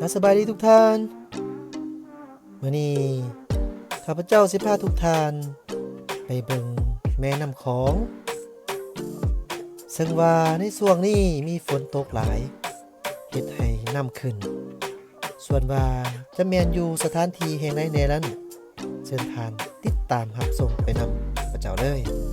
อะสบายดีทุกท่านมื่อนี้ข้าพเจ้าสิพาทุกท่าน ไปเบิ่งแม่น้ำของ ซึ่งว่าในช่วงนี้มีฝนตกหลายเฮ็ดให้น้ำขึ้น ส่วนว่าจะแมนอยู่สถานที่แห่งใดแน่นั้นเชิญทานติดตามรับชมไปนำพระเจ้าเลย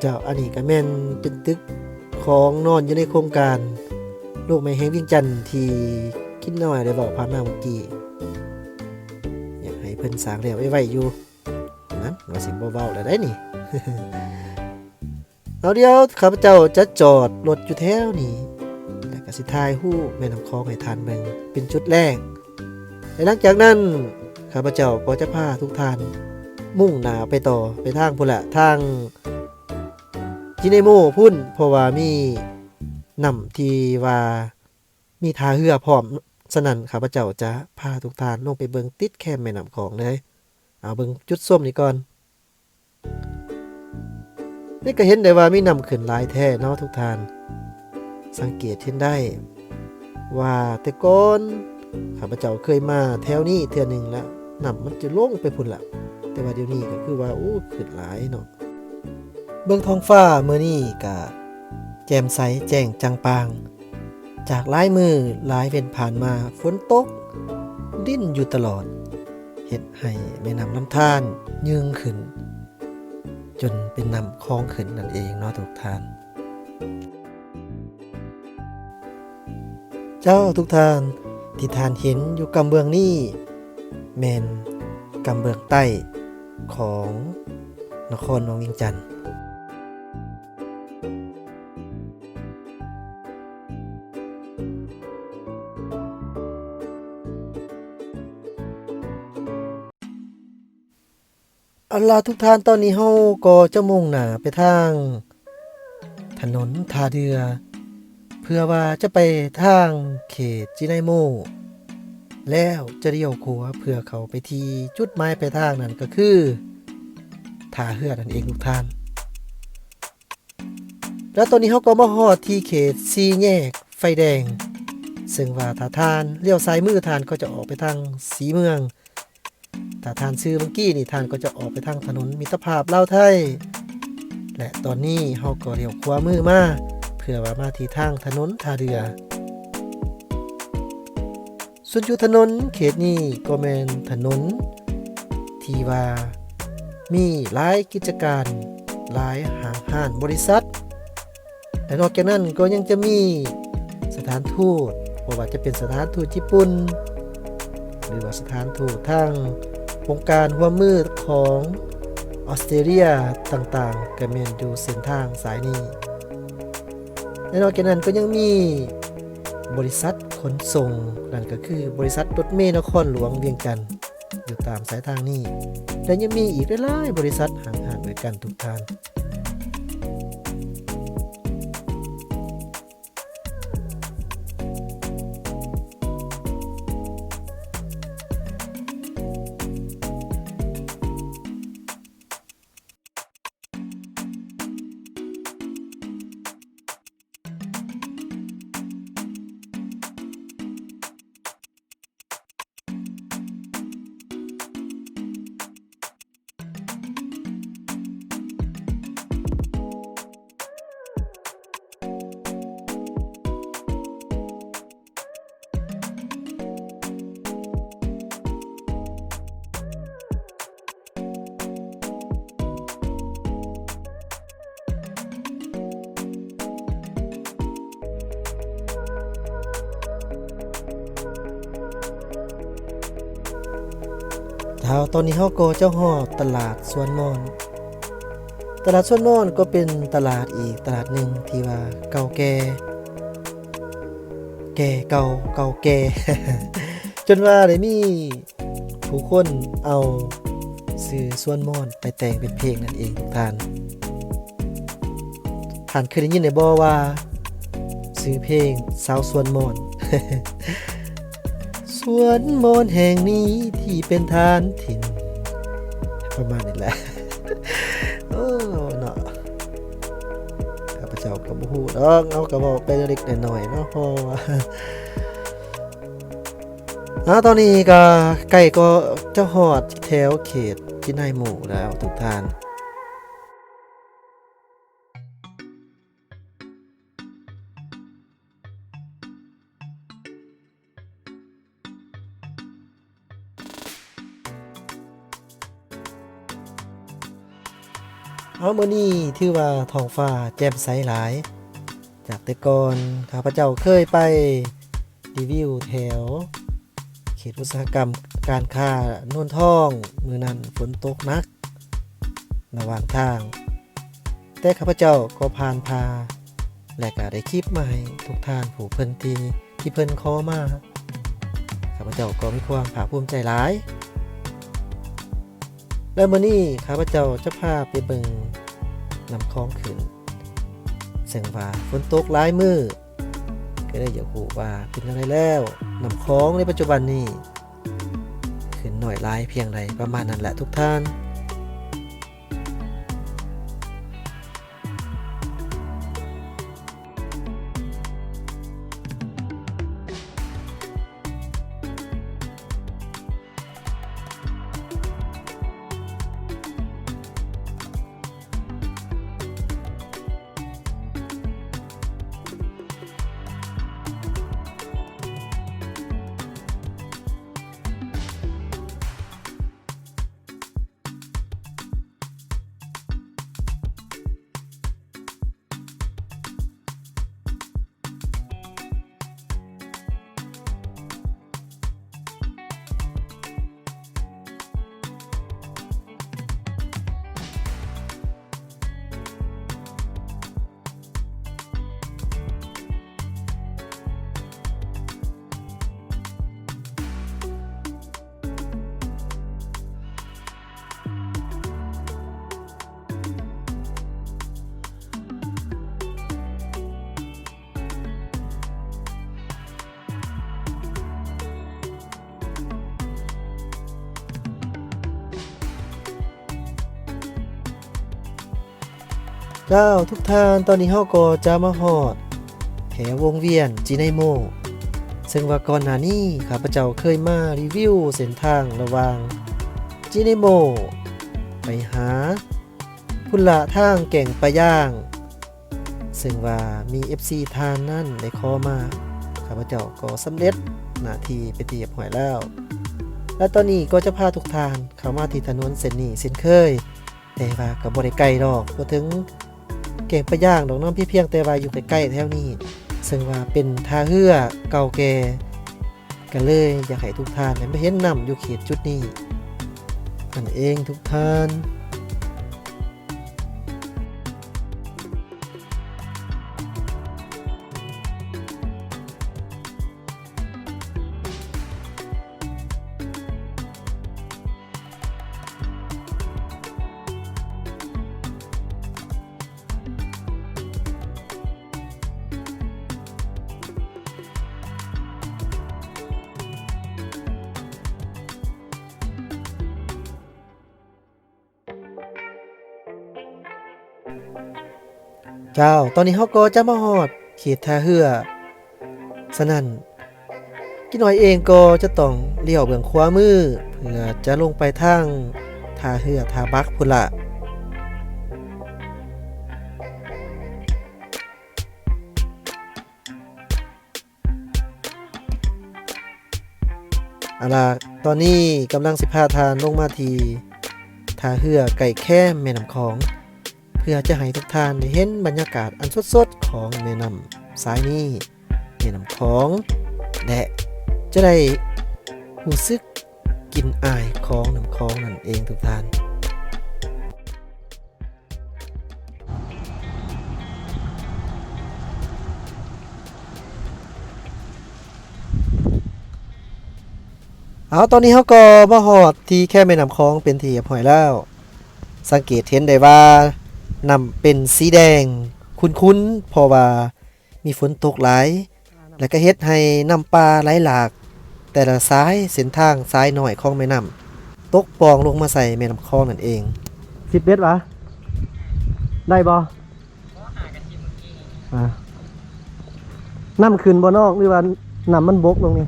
เจ้าอันนี้ก็แม่นเป็นตึกของนอนอยู่ในโครงการ ลูกไม้แห้งวิ่งจันทน์ที่คิดน้อยได้บอกผ่ามาเมื่อกี้อยากให้เพิ่นสร้างแล้วไว้ๆอยู่นั้นว่าสิบ่เว้าแล้วได้นี่เอาเดียวข้าพเจ้าจะจอดรถอยู่แถวนี้แล้วก็สิถ่ายรูปแม่น้ำคลองให้ทานเบิงเป็นจุดแรกและหลังจากนั้นข้าพเจ้าก็จะพาทุกท่านมุ่งหน้าไปต่อไปทางพุ่นละทาง จิเนโมพุ่นเพราะว่ามีนำที่ว่ามีทาเรือพร้อมสนั่นข้าพเจ้าจะพาทุกทานลงไปเบิงติดแคมแม่น้ำของเลย เอาเบิงจุดส้มนี่ก่อน นี่ก็เห็นได้ว่ามีนำขึ้นหลายแท้เนาะทุกทาน สังเกตเห็นได้ ว่าแต่ก่อนข้าพเจ้าเคยมาแถวนี้เทื่อหนึงแล้วนำมันจะลงไปพุ่นละแต่ว่าเดี๋ยวนี้ก็คือว่าโอ้ขึ้นหลายเนาะ เบื้องท้องฟ้าเมื่อนี้กะแจ่มใสแจ้งจังปาง จากหลายมือหลายเว้นผ่านมาฝนตก ดิ้นอยู่ตลอดเฮ็ดให้แม่น้ำลำธารยืงขึ้น จนเป็นน้ำคลองขึ้นนั่นเองเนาะทุกท่าน เจ้าทุกท่านที่ทานเห็นอยู่กำเบื้องนี้แมนกำเบื้องใต้ของนครหลวงเวียงจันทน์ เอาล่ะทุกท่านตอนนี้เฮาก็จะมุ่งหน้าไปทาง ถนนทาเดือ เพื่อว่าจะไปทางเขตจิไนโม แล้วจะเลี้ยวขวาเพื่อเขาไปที่จุดหมายปลายทางนั้นก็คือท่าเรือนั่นเองทุกท่าน แล้วตอนนี้เขาก็มาฮอดที่เขตซีแยกไฟแดง ซึ่งว่าถ้าทานเลี้ยวซ้ายมือทานก็จะออกไปทางสีเมือง ถ้าทานซื้อเมื่อกี้นี่ทานก็จะออกไปทางถนนมิตรภาพเล่าไทย และตอนนี้เขาก็เลี้ยวขวามือมาเพื่อว่ามาที่ทางถนนท่าเรือ ส่วนอยู่ถนนเขตนี้ก็แมนถนน ที่ว่ามีหลายกิจการหลายหางห้านบริษัท และนอกจากนั้นก็ยังจะมีสถานทูตบ่ว่าจะเป็นสถานทูตญี่ปุ่น หรือว่าสถานทูตทาง วงการหัวมืดของออสเตรเลียต่างๆก็แมนอยู่เส้นทางสายนี้และนอกจากนั้นก็ยังมีบริษัทขนส่งนั่นก็คือบริษัทรถเมล์นครหลวงเวียงจันทร์อยู่ตามสายทางนี้ และยังมีอีกหลายบริษัทห่างๆด้วยกันทุกทาน ท้าตอนนี้เฮาก็เจ้าฮอตลาดสวนมอน ตลาดสวนมอนก็เป็นตลาดอีกตลาดหนึ่งที่ว่าเก่าแก่ แก่เก่าเก่าแก่ จนว่าได้มีผู้คนเอาสื่อสวนมอนไปแต่งเป็นเพลงนั่นเองทุกท่านท่านเคยได้ยินในบ่ว่า ซื้อเพลงสาวสวนมอน วนมนแห่งนี้ที่เป็นทานถิ่น ประมาณนี้แหละ โอ้เนาะข้าพเจ้ากับผู้ดอกเอากระบอกไปเล็กหน่อยเนาะเพอว่าอาตอนนี้ก็ใกล้ก็จะหอดแถวเขตที่นายหมู่แล้วทุกท่าน เอาเมื่อนี้ถือว่าท้องฟ้าแจ่มใสหลาย จากแต่ก่อนข้าพเจ้าเคยไปรีวิวแถว เขตอุตสาหกรรมการค้าโน่นท่องมือนั้นฝนตกนักระหว่างทาง แต่ข้าพเจ้าก็ผ่านพา และก็ได้คลิปมาให้ทุกท่านผู้เพิ่นทีที่เพิ่นขอมาข้าพเจ้าก็มีความภาคภูมิใจหลาย และมื้อนี้ข้าพเจ้าจะพาไปเบิงนำคลองขึ้นซึ่งว่าฝนตกหลายมือก็ได้อยากรู้ว่าเป็นอะไรแล้วนำคลองในปัจจุบันนี้ขึ้นหน่อยลายเพียงใดประมาณนั้นแหละทุกท่าน เจ้าทุกท่านตอนนี้เฮาก็จะมาฮอดแถววงเวียนจีไนโม ซึ่งว่าก่อนหน้านี้ข้าพเจ้าเคยมารีวิวเส้นทางระหว่างจีไนโม ไปหา พุนละทางแก่งปลาย่าง ซึ่งว่ามี FC ทานนั่นได้ขอมาข้าพเจ้าก็สำเร็จหน้าที่ไปเตียบหอยแล้ว และตอนนี้ก็จะพาทุกทานเข้ามาที่ถนนเส้นนี้เส้นเคย แต่ว่าก็บ่ได้ไกลดอกบ่ถึง แก่งปลาย่างดอกน้องพี่เพียงแต่ว่าอยู่ใกล้ๆแถวนี้ ซึ่งว่าเป็นท่าเรือเก่าแก่ก็เลยอยากให้ทุกท่านได้มาเห็นนำอยู่เขตจุดนี้นั่นเองทุกท่าน เจ้า ตอนนี้เฮาก็จะมาฮอดเขตท่าเรือสนั่นกินหน่อยเองก็จะต้องเลี้ยวเบื้องขวามือ เพื่อจะลงไปทางท่าเรือท่าบักพุ่นละอาล่ะตอนนี้กำลังสิพาทานลงมาทีท่าเรือไก่แค่แม่น้ำของ เพื่อจะให้ทุกท่านได้เห็นบรรยากาศอันสดๆของแม่น้ำสายนี้แม่น้ำของ และจะได้รู้สึกกินอายของน้ำคลองนั่นเองทุกท่านเอาตอนนี้เขาก็มาหอดที่แค่แม่น้ำคลองเป็นที่เรียบร้อยแล้ว สังเกตเห็นได้ว่า นำเป็นสีแดง คุ้นๆเพราะว่ามีฝนตกหลาย และก็เฮ็ดให้น้ำปลาไหลหลาก แต่ละซ้ายเส้นทางซ้ายหน่อยของแม่น้ำตกปองลงมาใส่แม่น้ำคลองนั่นเองสิบเมตรวะได้บ่อ่าน้ำขึ้นบ่นอกหรือว่าน้ำมันบกลงนี่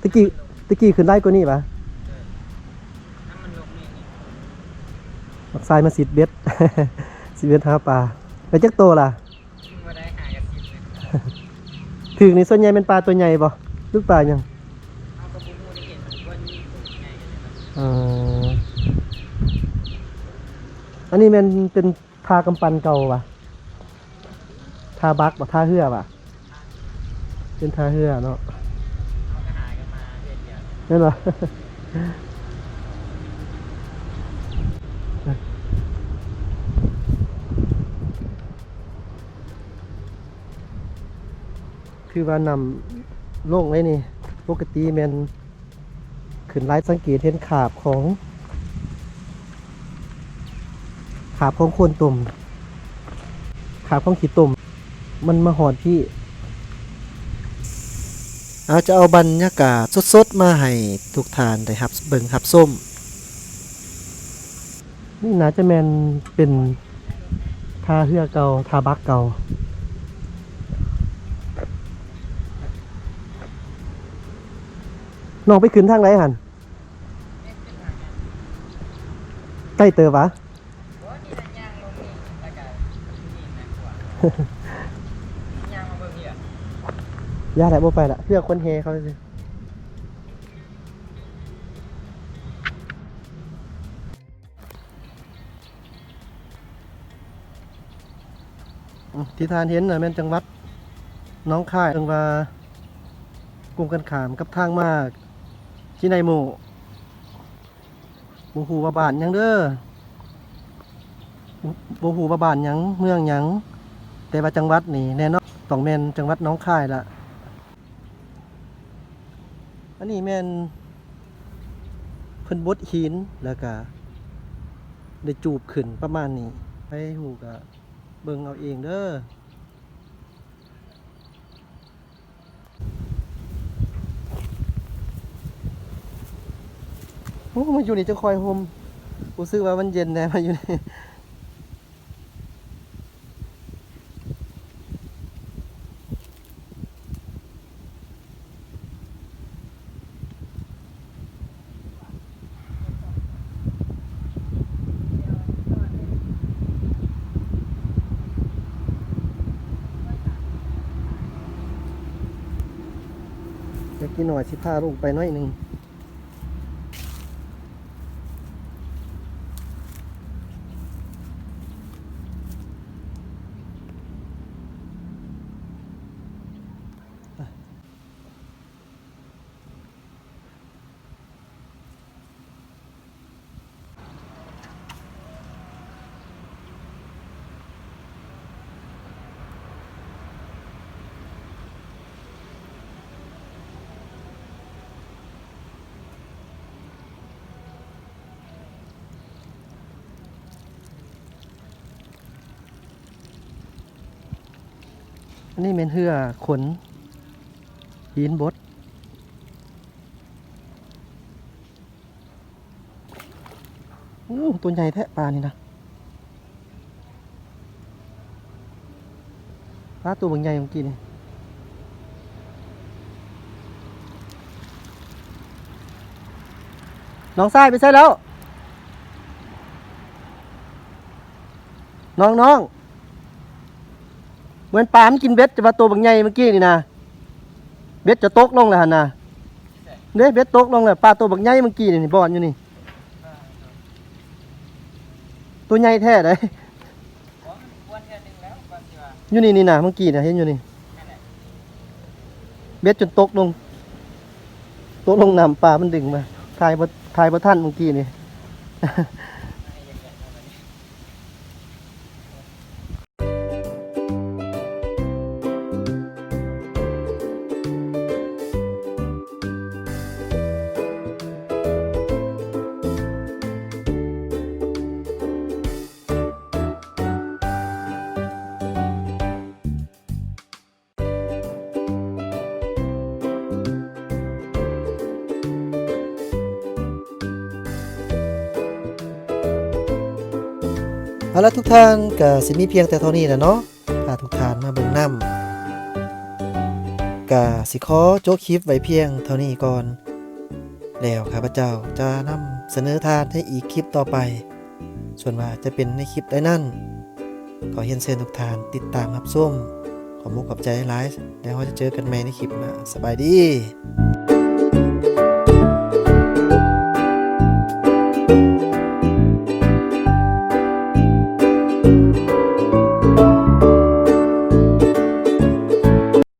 ตะกี้ตะกี้ขึ้นได้กว่านี้ปะ บักทรายมาสิดเบ็ดสิดเบ็ดหาปลาไปจักโตล่ะมาได้หากันสิบเลยถึงนี่ส่วนใหญ่เป็นปลาตัวใหญ่บ่ลูกปลายังเอากระปุกมูได้เห็นว่านี่ตัวใหญ่กันเลยเอ่ออันนี้มันเป็นทากำปั้นเก่าป่ะทาบักบ่ทาเหือป่ะเป็นทาเหือเนาะเอากระหายกันมาเรื่อยนั่นเหรอ คือว่านำโล่งเลยนี่ ปกติแมนขึ้นไลฟ์สังเกตเห็นขาบของ ขาบของโคนตุ่มขาบของขีดตุ่มมันมาหอดพี่เอาจะเอาบรรยากาศสดๆ มาให้ทุกทานได้ครับเบิ่งครับส้ม นี่น่าจะแมนเป็นทาเฮือเกาทาบักเกา น้องไปขึ้นทางไหนหันใกล้เตอวะย่างลงนี่แล้วก็นี่นะย่างมาเบิ่งเนี่ยย่าแหละบ่ไปละเพื่อคนเฮเขาสิอืมที่ทานเห็นนะแม่นจังหวัดน้องค่ายจังว่ากรุงกันขามกับทางมาก ที่ในหมู่บ่ฮู้ว่าบ้านยังเด้อบ่บ่ฮู้ว่าบ้านยังเมืองยัง แต่ว่าจังหวัดนี่แน่นอนต้องแม่นจังหวัดน้องค่ายละอันนี้แม่นเพิ่นบดหินแล้วก็ได้จูบขึ้นประมาณนี้ ไปหูกะเบิ่งเอาเองเด้อ โอ้มาอยู่นี่จะคอยโฮมกูซื้อมามันเย็นแน่มาอยู่นี่จะกินหน่อยสิพาลูกไปน้อยหนึ่ง นนี้เป็นเหือขนหินบดโอ้ตัวใหญ่แทะปลานี่นะปลาตัวบางใหญ่เมื่อกี้นี่น้องทรายไปใช่แล้ว น้องน้อง เหมือนปลามันกินเบ็ดจะมาตัวบางใหญ่เมื่อกี้นี่นะเบ็ดจะตกลงแล้วหั่นะเด้เบ็ดตกลงแล้วปลาตัวบางใหญ่เมื่อกี้นี่บอนอยู่นี่ ตัวใหญ่แท้เลยเพราะมันอ้วนแค่นึงแล้วก่อนที่ว่าอยู่นี่นี่นะเมื่อกี้นะเห็นอยู่นี่ เบ็ดจนตกลงตกลงน้ำปลามันดึงมาทายบ่ทายบ่ท่านเมื่อกี้นี่ เอาละทุกท่านก็สิมีเพียงแต่เท่านี้แหละเนาะพาทุกท่านมาเบิ่งน้ำก็สิขอโจกคลิปไว้เพียงเท่านี้ก่อน แล้วข้าพเจ้าจะนำเสนอทานให้อีกคลิปต่อไป ส่วนว่าจะเป็นในคลิปใดนั่น ขอเฮียนเชิญทุกท่านติดตามรับชมขอมุกกับใจหลายแล้วเราจะเจอกันใหม่ในคลิปหน้าสบายดี